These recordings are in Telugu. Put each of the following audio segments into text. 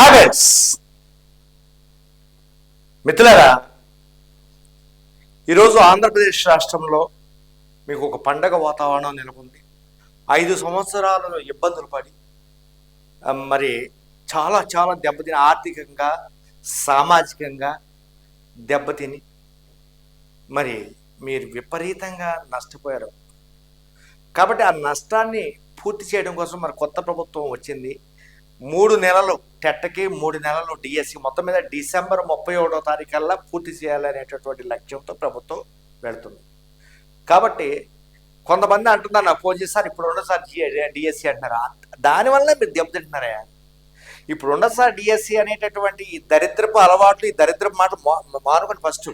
హాగట్స్ మిత్రులారా ఈరోజు ఆంధ్రప్రదేశ్ రాష్ట్రంలో మీకు ఒక పండగ వాతావరణం నెలకొంది. ఐదు సంవత్సరాలలో ఇబ్బందులు పడి మరి చాలా చాలా దెబ్బతిని ఆర్థికంగా సామాజికంగా దెబ్బతిని మరి మీరు విపరీతంగా నష్టపోయారు. కాబట్టి ఆ నష్టాన్ని పూర్తి చేయడం కోసం మరి కొత్త ప్రభుత్వం వచ్చింది. మూడు నెలలు టెట్టకి మూడు నెలలు డిఎస్సి మొత్తం మీద డిసెంబర్ ముప్పై ఒకటో తారీఖల్లా పూర్తి చేయాలనేటటువంటి లక్ష్యంతో ప్రభుత్వం వెళుతుంది. కాబట్టి కొంతమంది అంటున్నారు నాకు ఫోన్ చేసి సార్ ఇప్పుడు ఉండదు డిఎస్సి అంటున్నారు. దానివల్ల మీరు దెబ్బతింటున్నారా ఇప్పుడు ఉండదు సార్ డిఎస్సి అనేటటువంటి ఈ దరిద్రపు అలవాట్లు ఈ దరిద్రపు మాట మా- ఫస్ట్.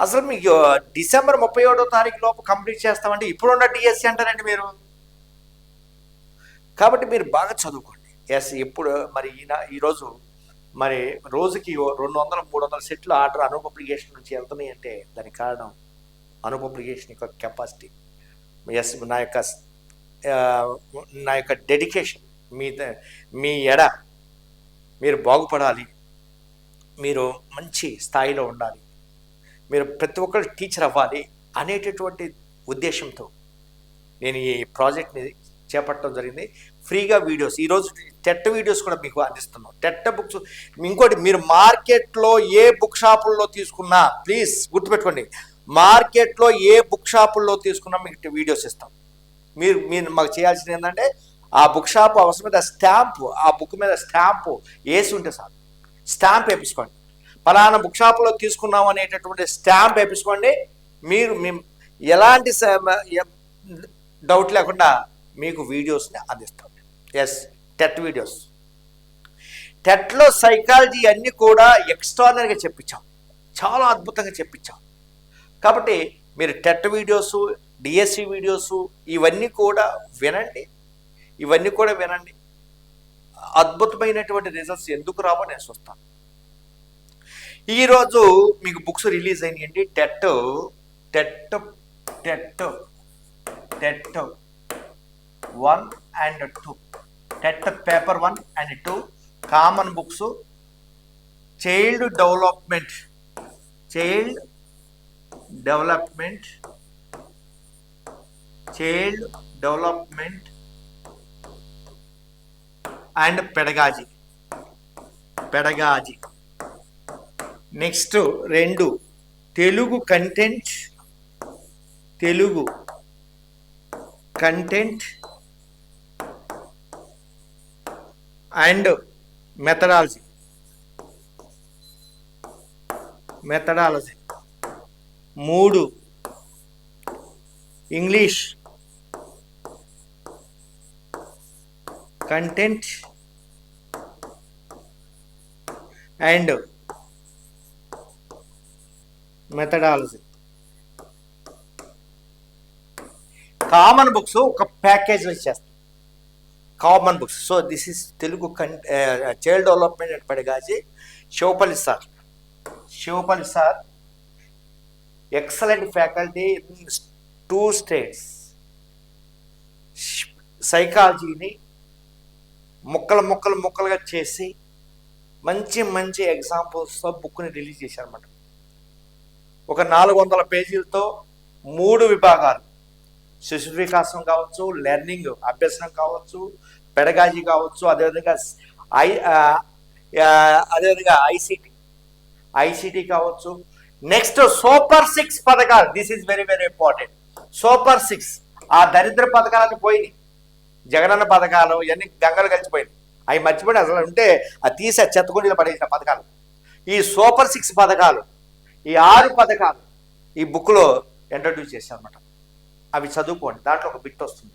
అసలు మీకు డిసెంబర్ ముప్పై ఒకటో తారీఖు లోపు కంప్లీట్ చేస్తామంటే ఇప్పుడున్న డిఎస్సి అంటారండి మీరు? కాబట్టి మీరు బాగా చదువుకోండి. ఎస్ ఇప్పుడు మరి ఈయన ఈరోజు మరి రోజుకి రెండు వందల మూడు వందల సెట్లు ఆర్డర్ అనూప్ అప్లికేషన్ నుంచి వెళ్తున్నాయి అంటే దానికి కారణం అనూప్ అప్లికేషన్ యొక్క కెపాసిటీ ఎస్ నా యొక్క నా యొక్క డెడికేషన్ మీ ద- మీ ఎడ మీరు బాగుపడాలి. మీరు మంచి స్థాయిలో ఉండాలి. మీరు ప్రతి ఒక్కరు టీచర్ అవ్వాలి అనేటటువంటి ఉద్దేశంతో నేను ఈ ప్రాజెక్ట్ని చేపట్టడం జరిగింది. ఫ్రీగా వీడియోస్ ఈరోజు టెట్ వీడియోస్ కూడా మీకు అందిస్తున్నాం. టెట్ బుక్స్ ఇంకోటి మీరు మార్కెట్లో ఏ బుక్ షాపుల్లో తీసుకున్నా ప్లీజ్ గుర్తుపెట్టుకోండి. మార్కెట్లో ఏ బుక్ షాపుల్లో తీసుకున్నా మీకు వీడియోస్ ఇస్తాం. మీరు మీరు మాకు చేయాల్సింది ఏంటంటే ఆ బుక్ షాప్ అవసరం మీద స్టాంపు ఆ బుక్ మీద స్టాంపు వేసి ఉంటే సార్ స్టాంప్ వేపించుకోండి ఫలానా బుక్ షాప్లో తీసుకున్నాం అనేటటువంటి స్టాంప్ వేపించుకోండి మీరు మేము ఎలాంటి డౌట్ లేకుండా మీకు వీడియోస్ని అందిస్తాం. ఎస్ టెట్ వీడియోస్ టెట్లో సైకాలజీ అన్నీ కూడా ఎక్స్ట్రానరీగా చెప్పించాం. చాలా అద్భుతంగా చెప్పించాం. కాబట్టి మీరు టెట్ వీడియోస్ డిఎస్సి వీడియోస్ ఇవన్నీ కూడా వినండి. ఇవన్నీ కూడా వినండి. అద్భుతమైనటువంటి రిజల్ట్స్ ఎందుకు రావో నేను చూస్తాను. ఈరోజు మీకు బుక్స్ రిలీజ్ అయినాయండి. TET TET TET TET one and two TET paper one and two common books child development child development child development and pedagogy pedagogy next రెండు Telugu content Telugu content and methodology. Methodology. మూడు. English. Content. And methodology. Common books ఒక ప్యాకేజ్ ఇచ్చేస్తాం. Common books so this is Telugu con child development and pedagogy Shivapalli sir Shivapalli sir excellent faculty in two states సైకాలజీని ముక్కలు ముక్కలు ముక్కలుగా చేసి మంచి మంచి ఎగ్జాంపుల్స్తో బుక్ని రిలీజ్ చేశారన్నమాట. ఒక నాలుగు వందల పేజీలతో మూడు విభాగాలు. శిశు వికాసం కావచ్చు లెర్నింగ్ అభ్యసనం కావచ్చు పెడగాజీ కావచ్చు అదేవిధంగా ఐ అదేవిధంగా ఐసిటి ఐసిటి కావచ్చు. నెక్స్ట్ సూపర్ సిక్స్ పథకాలు this is very very important super six ఆ దరిద్ర పథకాలన్నీ పోయినాయి. జగనన్న పథకాలు ఇవన్నీ గంగలు కలిసిపోయినాయి. అవి మర్చిపోయి అసలు ఉంటే అది తీసే చెత్తగుండీలు పడేసిన పథకాలు. ఈ సూపర్ సిక్స్ పథకాలు ఈ ఆరు పథకాలు ఈ బుక్లో ఇంట్రడ్యూస్ చేశారన్నమాట. అవి చదువుకోండి దాంట్లో ఒక బిట్ వస్తుంది.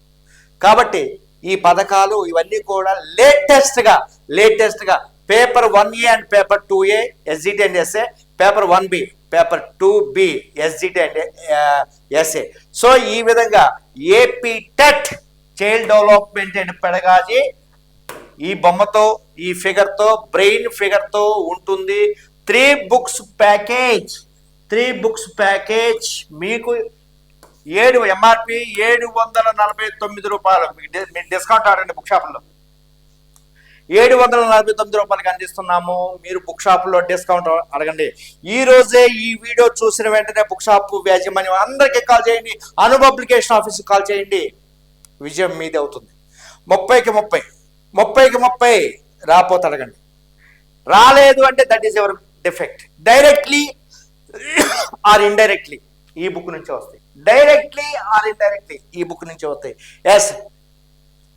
కాబట్టి ఈ పథకాలు ఇవన్నీ కూడా లేటెస్ట్గా లేటెస్ట్గా paper one A and paper two A SGT and SA paper one B paper two B SGT and SA so ఈ విధంగా AP TET child development and pedagogy ఈ బొమ్మతో ఈ ఫిగర్తో బ్రెయిన్ ఫిగర్తో ఉంటుంది. Three books package three books package మీకు ఏడు ఎంఆర్పి ఏడు వందల నలభై తొమ్మిది రూపాయలు. మీకు డిస్కౌంట్ ఆడండి బుక్ షాపుల్లో ఏడు వందల నలభై తొమ్మిది రూపాయలకి అందిస్తున్నాము. మీరు బుక్ షాప్లో డిస్కౌంట్ అడగండి. ఈ రోజే ఈ వీడియో చూసిన వెంటనే బుక్ షాప్ యాజమాన్యం అందరికీ కాల్ చేయండి. అను పబ్లికేషన్ ఆఫీస్కి కాల్ చేయండి. విజయం మీది అవుతుంది. ముప్పైకి ముప్పై. ముప్పైకి ముప్పై రాపోతే అడగండి. రాలేదు అంటే that is ever defect directly or indirectly ఈ బుక్ నుంచి వస్తాయి. డైరెక్ట్లీ ఆర్ ఇండైరెక్ట్లీ ఈ బుక్ నుంచి వస్తాయి yes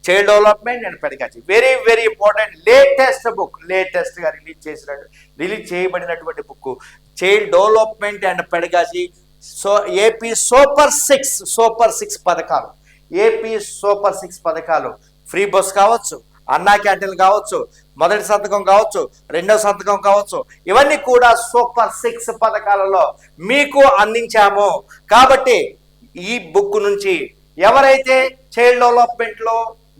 child development and pedagogy very very important latest book లేటెస్ట్గా రిలీజ్ చేసిన రిలీజ్ చేయబడినటువంటి book child development and pedagogy so AP super six super six పథకాలు. ఏపీ సూపర్ సిక్స్ పథకాలు. ఫ్రీ బస్ కావచ్చు అన్నా క్యాంటీన్ కావచ్చు మొదటి సంతకం కావచ్చు రెండవ సంతకం కావచ్చు ఇవన్నీ కూడా సూపర్ సిక్స్ పథకాలలో మీకు అందించాము. కాబట్టి ఈ బుక్ నుంచి ఎవరైతే చైల్డ్ డెవలప్మెంట్లో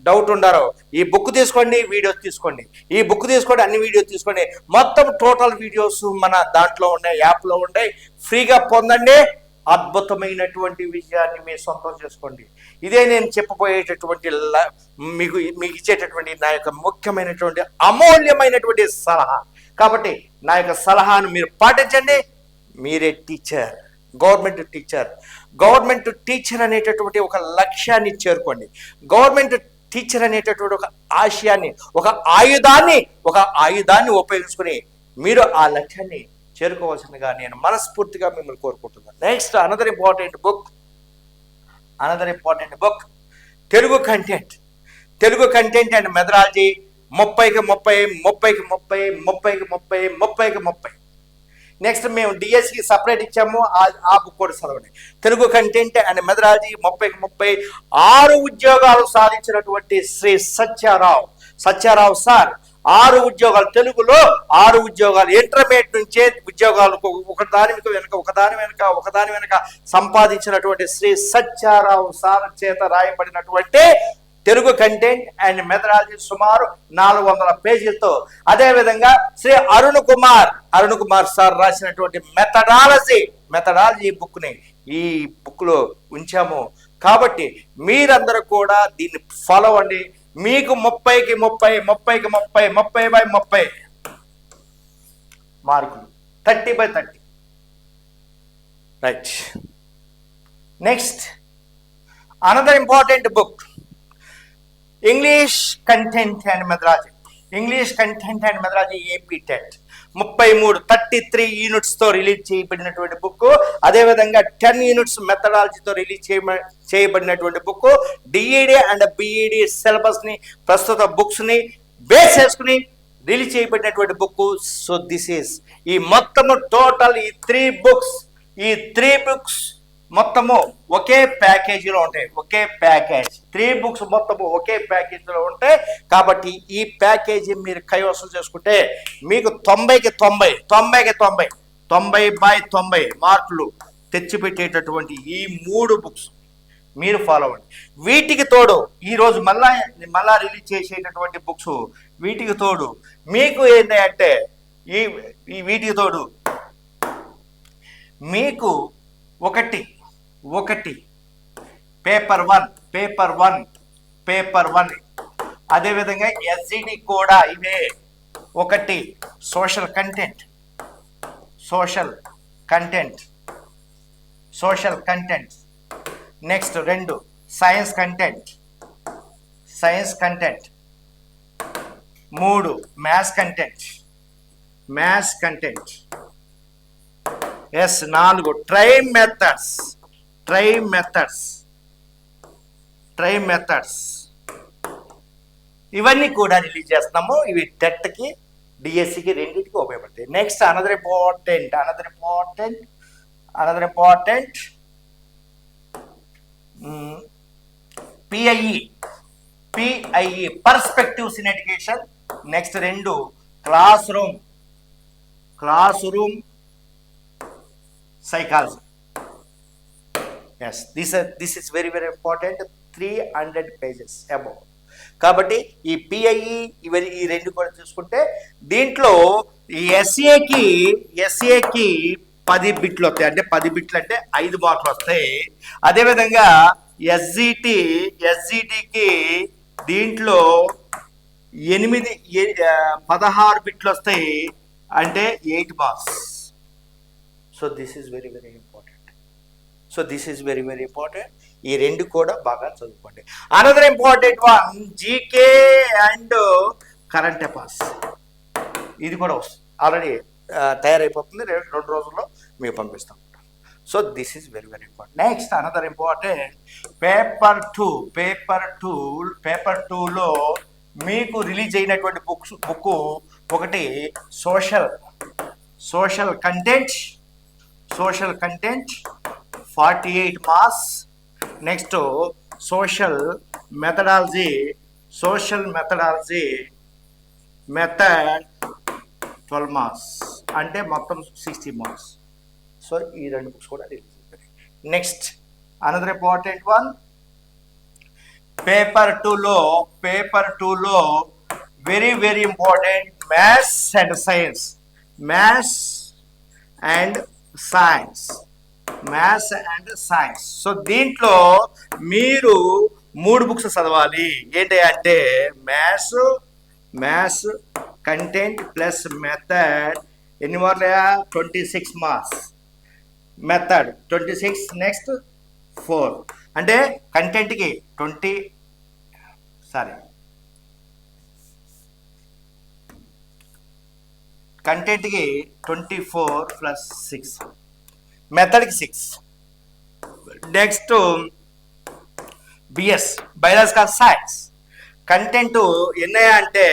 డౌట్ ఉండారో ఈ బుక్ తీసుకోండి వీడియోస్ తీసుకోండి. ఈ బుక్ తీసుకోండి అన్ని వీడియోస్ తీసుకోండి. మొత్తం టోటల్ వీడియోస్ మన దాంట్లో ఉన్నాయి యాప్లో ఉన్నాయి. ఫ్రీగా పొందండి. అద్భుతమైనటువంటి విషయాన్ని మీరు సొంతం చేసుకోండి. ఇదే నేను చెప్పబోయేటటువంటి ల- మీకు మీకు ఇచ్చేటటువంటి నా యొక్క ముఖ్యమైనటువంటి అమూల్యమైనటువంటి సలహా. కాబట్టి నా యొక్క సలహాను మీరు పాటించండి. మీరే teacher government teacher. Government teacher అనేటటువంటి ఒక లక్ష్యాన్ని చేరుకోండి. గవర్నమెంట్ టీచర్ అనేటటువంటి ఒక ఆశయాన్ని ఒక ఆయుధాన్ని ఒక ఆయుధాన్ని ఉపయోగించుకొని మీరు ఆ లక్ష్యాన్ని చేరుకోవాల్సిందిగా నేను మనస్ఫూర్తిగా మిమ్మల్ని కోరుకుంటున్నాను. Next another important book another important book Telugu content Telugu content and methodology ముప్పైకి ముప్పై ముప్పైకి ముప్పై ముప్పైకి ముప్పై ముప్పైకి ముప్పై. నెక్స్ట్ మేము డిఎస్సి సపరేట్ ఇచ్చాము ఆ- ఆ బుక్ కూడా చదవండి. తెలుగు కంటెంట్ అండ్ మెథడాలజీ ముప్పైకి ముప్పై ఆరు ఉద్యోగాలు సాధించినటువంటి శ్రీ సత్యారావు. సత్యారావు సార్ ఆరు ఉద్యోగాలు తెలుగులో ఆరు ఉద్యోగాలు ఇంటర్మీడియట్ నుంచే ఉద్యోగాలు ఒకదాని వెనుక ఒకదాని వెనుక ఒకదాని వెనుక సంపాదించినటువంటి శ్రీ సత్యారావు సార్ చేత రాయబడినటువంటి తెలుగు కంటెంట్ అండ్ మెథడాలజీ సుమారు నాలుగు వందల పేజీలతో. అదేవిధంగా శ్రీ అరుణ్ కుమార్ అరుణ్ కుమార్ సార్ రాసినటువంటి మెథడాలజీ మెథడాలజీ బుక్ని ఈ బుక్లో ఉంచాము. కాబట్టి మీరందరూ కూడా దీన్ని ఫాలో అండి మీకు ముప్పైకి ముప్పై ముప్పైకి ముప్పై ముప్పై బై ముప్పై మార్కులు. Thirty by thirty. Right next another important book English content and methodology English content and methodology AP TET ముప్పై మూడు థర్టీ త్రీ యూనిట్స్తో రిలీజ్ చేయబడినటువంటి బుక్ అదేవిధంగా టెన్ యూనిట్స్ మెథడాలజీతో రిలీజ్ చేయ చేయబడినటువంటి book D Ed and B Ed సిలబస్ని ప్రస్తుత బుక్స్ని బేస్ చేసుకుని రిలీజ్ చేయబడినటువంటి బుక్ సో దిస్ ఈస్ ఈ మొత్తము టోటల్ ఈ త్రీ బుక్స్ ఈ త్రీ బుక్స్ మొత్తము ఒకే ప్యాకేజీలో ఉంటాయి. ఒకే ప్యాకేజ్. త్రీ బుక్స్ మొత్తము ఒకే ప్యాకేజీలో ఉంటాయి. కాబట్టి ఈ ప్యాకేజీ మీరు కైవసం చేసుకుంటే మీకు తొంభైకి తొంభై తొంభైకి తొంభై తొంభై బై తొంభై మార్కులు తెచ్చిపెట్టేటటువంటి ఈ మూడు బుక్స్ మీరు ఫాలో అవ్వండి. వీటికి తోడు ఈరోజు మళ్ళా మళ్ళా రిలీజ్ చేసేటటువంటి బుక్స్ వీటికి తోడు మీకు ఏంటి అంటే ఈ ఈ వీటికి తోడు మీకు ఒకటి ఒకటి. Paper one paper one paper one అదేవిధంగా ఎస్జిడి కూడా ఇవే ఒకటి social content social content social content next రెండు సైన్స్ కంటెంట్ సైన్స్ కంటెంట్ మూడు maths content maths content yes నాలుగు trim methods tri methods tri methods ఇవన్నీ కూడా రిలీజ్ చేస్తున్నాము. ఇవి టెట్కి డిఎస్సికి రెండింటికి ఉపయోగపడతాయి. Next another important another important another important PIE PIE perspectives in education next రెండు classroom classroom psychology yes this this is very very important three hundred pages above కాబట్టి ఈ పిఐఈ ఇవన్నీ ఈ రెండు కూడా చూసుకుంటే దీంట్లో ఈ ఎస్ఏకి ఎస్ఏకి పది బిట్లు వస్తాయి. అంటే పది బిట్లు అంటే ఐదు మార్కులు వస్తాయి. అదేవిధంగా ఎస్జిటి ఎస్జిటికి దీంట్లో ఎనిమిది పదహారు బిట్లు వస్తాయి. అంటే eight marks. So this is very very important so this is very very important ఈ రెండు కూడా బాగా చదువుకోండి. Another important one GK and current affairs ఇది కూడా వస్తుంది. ఆల్రెడీ తయారైపోతుంది. రెండు రోజుల్లో మీకు పంపిస్తాం. So this is very very important next another important paper two paper two paper టూలో మీకు రిలీజ్ అయినటువంటి బుక్స్ బుక్ ఒకటి social social content social content forty eight marks next social methodology social methodology method twelve marks అంటే మొత్తం సిక్స్టీ మార్క్స్ సో ఈ రెండు బుక్స్ కూడా రిలీజ్ అవుతాయి next another important one paper టూలో పేపర్ టూలో very very important maths and science maths and science maths and science so దీంట్లో మీరు మూడు బుక్స్ చదవాలి. ఏంటి అంటే maths maths content plus method ఎన్ని మార్కులయా twenty six marks method twenty six next four అంటే కంటెంట్కి ట్వంటీ సారీ కంటెంట్కి twenty four plus six మెథడ్కి six next BS biological science content ఎన్ని అంటే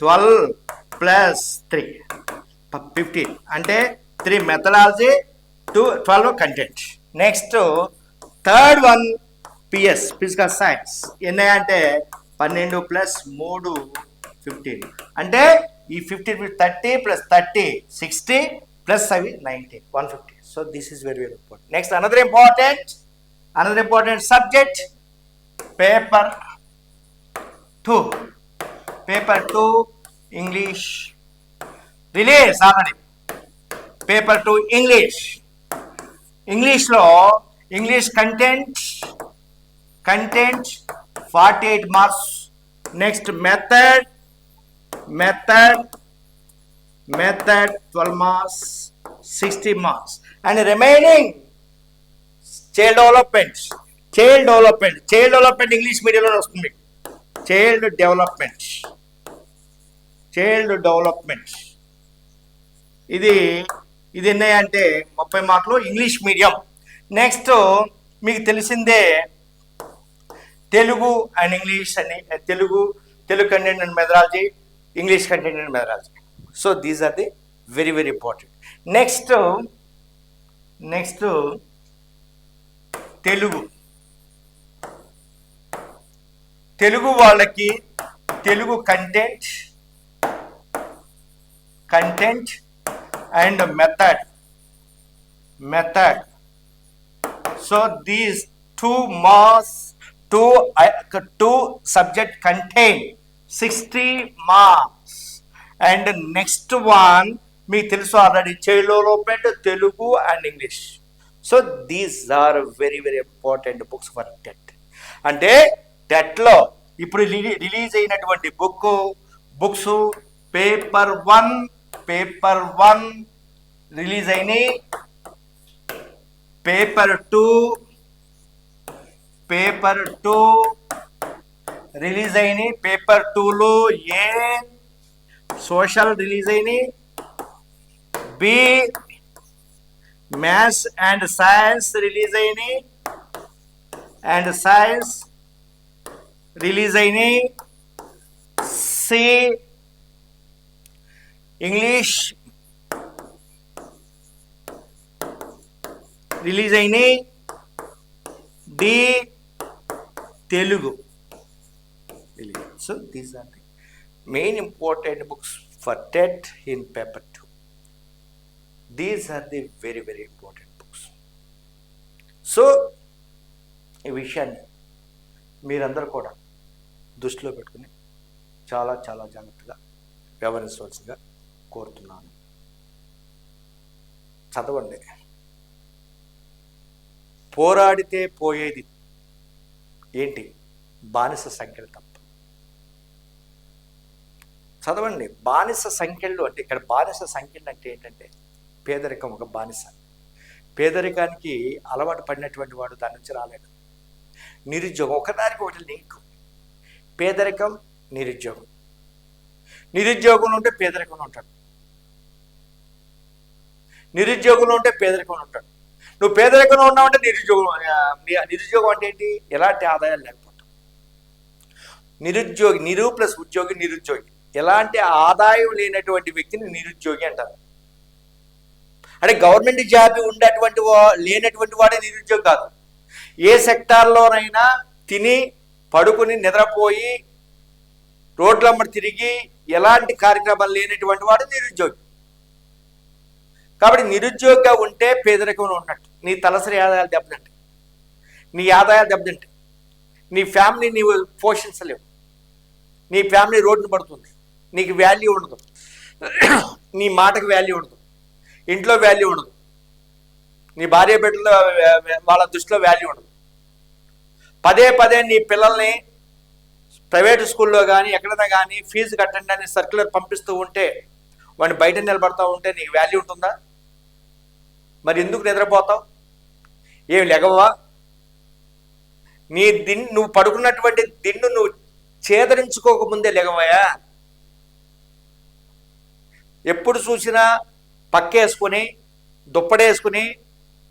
ట్వెల్వ్ ప్లస్ త్రీ ఫిఫ్టీన్ అంటే three methodology two twelve content next third one PS physical science ఎన్ని అంటే పన్నెండు ప్లస్ మూడు ఫిఫ్టీన్ అంటే ఈ fifteen thirty plus thirty sixty plus అవి ninety one fifty So this is very, very important. Next, another important, another important subject, paper 2. Paper 2, English. Release, already. Paper 2, English. English law, English content, content, 48 marks. Next, method, method, method 12 marks 60 marks and remaining child development child development child development English మీడియంలో వస్తుంది. చైల్డ్ డెవలప్మెంట్ చైల్డ్ డెవలప్మెంట్ ఇది ఇది ఎన్ని అంటే ముప్పై మార్కులు ఇంగ్లీష్ మీడియం నెక్స్ట్ మీకు తెలిసిందే తెలుగు అండ్ ఇంగ్లీష్ అని Telugu Telugu content and methodology English content and methodology so these are the very very important next next Telugu. Telugu వాళ్ళకి Telugu content content and method method so these two marks two two subject content sixty marks and next one మీకు తెలుసు already child development Telugu and English so these are very very important books for TET అంటే టెట్లో ఇప్పుడు రిలీజ్ అయినటువంటి book books paper one paper one release అయినాయి. Paper two paper two release అయినాయి. పేపర్ టూలో ఏ సోషల్ రిలీజ్ అయినాయి? B maths and science release అయినాయి అండ్ సైన్స్ రిలీజ్ అయినాయి సి ఇంగ్లీష్ రిలీజ్ అయినాయి D Telugu so these are the main important books for TET in paper two these are the very very important books so ఈ విషయాన్ని మీరందరూ కూడా దృష్టిలో పెట్టుకుని చాలా చాలా జాగ్రత్తగా వ్యవహరించవలసిందిగా కోరుతున్నాను. చదవండి. పోరాడితే పోయేది ఏంటి? బానిస సంఖ్యలు తప్ప. చదవండి. బానిస సంఖ్యలు అంటే ఇక్కడ బానిస సంఖ్యలు అంటే ఏంటంటే పేదరికం ఒక బానిస. పేదరికానికి అలవాటు పడినటువంటి వాడు దాని నుంచి రాలేడు. నిరుద్యోగం ఒకదానికి ఒకటి లింక్. పేదరికం నిరుద్యోగం. నిరుద్యోగంలో ఉంటే పేదరికంలో ఉంటాడు. నిరుద్యోగంలో ఉంటే పేదరికంలో ఉంటాడు. నువ్వు పేదరికంలో ఉన్నావంటే నిరుద్యోగం నిరుద్యోగం అంటే ఏంటి? ఎలాంటి ఆదాయాలు లేకపోవటం. నిరుద్యోగి నిరు ప్లస్ ఉద్యోగి నిరుద్యోగి. ఎలాంటి ఆదాయం లేనటువంటి వ్యక్తిని నిరుద్యోగి అంటారు. అంటే గవర్నమెంట్ జాబ్ ఉండేటువంటి వా- లేనటువంటి వాడే నిరుద్యోగి కాదు. ఏ సెక్టార్లోనైనా తిని పడుకుని నిద్రపోయి రోడ్లమ్మడి తిరిగి ఎలాంటి కార్యక్రమాలు లేనటువంటి వాడు నిరుద్యోగి. కాబట్టి నిరుద్యోగిగా ఉంటే పేదరికంలో ఉన్నట్టు. నీ తలసరి ఆదాయాలు దెబ్బతింటాయి. నీ ఆదాయాలు దెబ్బతింటాయి. నీ ఫ్యామిలీ నీవు పోషించలేవు. నీ ఫ్యామిలీ రోడ్డును పడుతుంది. నీకు వాల్యూ ఉండదు. నీ మాటకు వాల్యూ ఉండదు. ఇంట్లో వాల్యూ ఉండదు. నీ భార్య బిడ్డలో వాళ్ళ దృష్టిలో వాల్యూ ఉండదు. పదే పదే నీ పిల్లల్ని ప్రైవేట్ స్కూల్లో కానీ ఎక్కడైనా కానీ ఫీజు కట్టండి అని సర్క్యులర్ పంపిస్తూ ఉంటే వాడిని బయట నిలబడతా ఉంటే నీకు వాల్యూ ఉంటుందా? మరి ఎందుకు నిద్రపోతావు? ఏమి లెగవా? నీ దిన్ నువ్వు పడుకున్నటువంటి దిన్ను నువ్వు చేదరించుకోకముందే లెగవయా? ఎప్పుడు చూసినా పక్కేసుకుని దుప్పడేసుకుని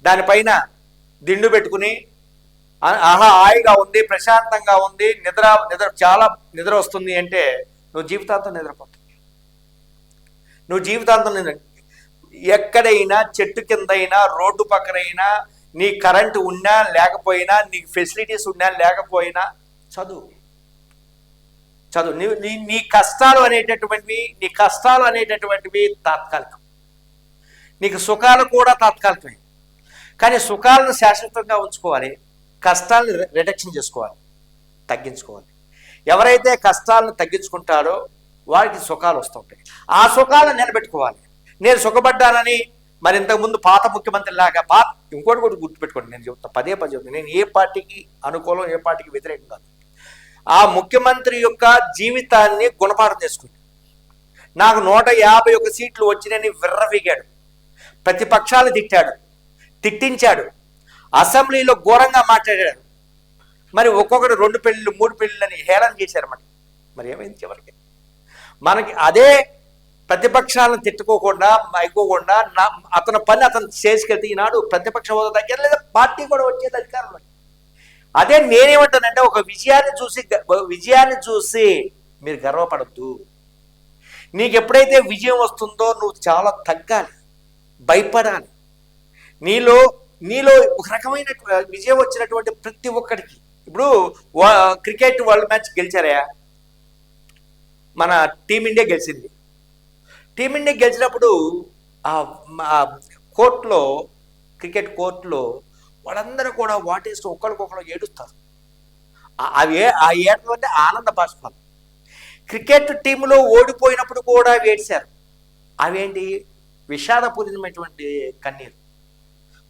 దానిపైన దిండు పెట్టుకుని ఆహా హాయిగా ఉంది ప్రశాంతంగా ఉంది నిద్ర నిద్ర చాలా నిద్ర వస్తుంది అంటే నువ్వు జీవితాంతం నిద్రపోతావు. నువ్వు జీవితాంతం నిద్ర ఎక్కడైనా చెట్టు కిందైనా రోడ్డు పక్కనైనా నీ కరెంటు ఉన్నా లేకపోయినా నీకు ఫెసిలిటీస్ ఉన్నా లేకపోయినా చదువు. చదువు. నీ నీ కష్టాలు అనేటటువంటివి నీ కష్టాలు అనేటటువంటివి తాత్కాలికం. నీకు సుఖాలు కూడా తాత్కాలికమే. కానీ సుఖాలను శాశ్వతంగా ఉంచుకోవాలి కష్టాలను రిడక్షన్ చేసుకోవాలి తగ్గించుకోవాలి. ఎవరైతే కష్టాలను తగ్గించుకుంటారో వారికి సుఖాలు వస్తుంటాయి. ఆ సుఖాలను నిలబెట్టుకోవాలి. నేను సుఖపడ్డానని మరి ఇంతకుముందు పాత ముఖ్యమంత్రి లాగా పాత ఇంకోటి కూడా గుర్తుపెట్టుకోండి నేను చెప్తా పదే పదే చెప్తాను నేను ఏ పార్టీకి అనుకూలం ఏ పార్టీకి వ్యతిరేకం కాదు. ఆ ముఖ్యమంత్రి యొక్క జీవితాన్ని గుణపాఠం చేసుకుంది. నాకు నూట యాభై ఒక సీట్లు వచ్చినని విర్రవీగాడు. ప్రతిపక్షాలు తిట్టాడు తిట్టించాడు. అసెంబ్లీలో ఘోరంగా మాట్లాడాడు. మరి ఒక్కొక్కరు రెండు పెళ్ళిళ్ళు మూడు పెళ్ళిళ్ళని హేళన చేశారు మరి. మరి ఏమైంది చివరికి? మనకి అదే ప్రతిపక్షాలను తిట్టుకోకుండా అయిపోకుండా నా అతని పని అతను చేసుకెళ్తే ఈనాడు ప్రతిపక్ష హోదా దగ్గర లేదా పార్టీ కూడా వచ్చేది అధికారంలో అదే నేనేమంటానంటే ఒక విజయాన్ని చూసి విజయాన్ని చూసి మీరు గర్వపడద్దు. నీకు ఎప్పుడైతే విజయం వస్తుందో నువ్వు చాలా తగ్గాలి. భయపడాలి. నీలో నీలో ఒక రకమైన విజయం వచ్చినటువంటి ప్రతి ఒక్కరికి ఇప్పుడు క్రికెట్ వరల్డ్ మ్యాచ్ గెలిచారయా మన టీమిండియా గెలిచింది. టీమిండియా గెలిచినప్పుడు ఆ కోర్టులో క్రికెట్ కోర్టులో వాళ్ళందరూ కూడా వాటేస్తూ ఒకరికొకరు ఏడుస్తారు. అవి ఆ ఏడడం అంటే ఆనంద బాష్పాలు క్రికెట్ టీంలో ఓడిపోయినప్పుడు కూడా ఏడ్చారు. అవేంటి? విషాదపూరితమైనటువంటి కన్నీరు.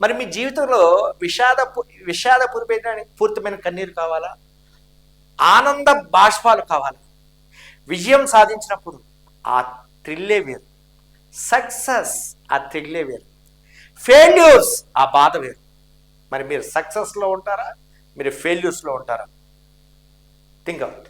మరి మీ జీవితంలో విషాద విషాదపూరితమైన పూరితమైన కన్నీరు కావాలా? ఆనంద బాష్పాలు కావాలా? విజయం సాధించినప్పుడు ఆ థ్రిల్లే వేరు. సక్సెస్ ఆ థ్రిల్లే వేరు. ఫెయిల్యూర్స్ ఆ బాధ వేరు. మరి మీరు సక్సెస్లో ఉంటారా? మీరు ఫెయిల్యూర్స్లో ఉంటారా? Think out.